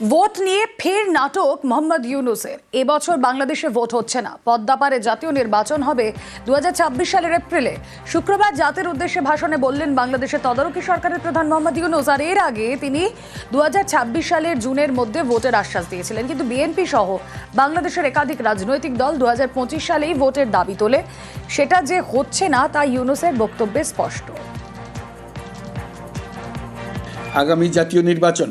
Vote নিয়ে ফের নাটক মোহাম্মদ ইউনুসের। এবছর বাংলাদেশে ভোট হচ্ছে না। পদ্মাপাড়ে জাতীয় নির্বাচন হবে দুহাজার ছাব্বিশ সালের এপ্রিলে। শুক্রবার জাতির উদ্দেশ্যে ভাষণে বললেন বাংলাদেশের তদারকি সরকারের প্রধান মোহাম্মদ ইউনুস, আর এর আগে তিনি দু হাজার ছাব্বিশ সালের জুনের মধ্যে ভোটের আশ্বাস দিয়েছিলেন। কিন্তু বিএনপি সহ বাংলাদেশের একাধিক রাজনৈতিক দল দু হাজার পঁচিশ সালেই ভোটের দাবি তোলে। সেটা যে হচ্ছে না তা ইউনুসের বক্তব্যে স্পষ্ট। আগামী জাতীয় নির্বাচন।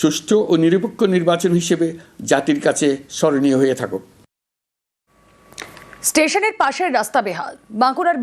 সুষ্ঠু ও নিরপেক্ষ নির্বাচন হিসেবে জাতির কাছে স্মরণীয় হয়ে থাকুক। স্টেশনের পাশের রাস্তা বেহাল। বাঁকুড়ার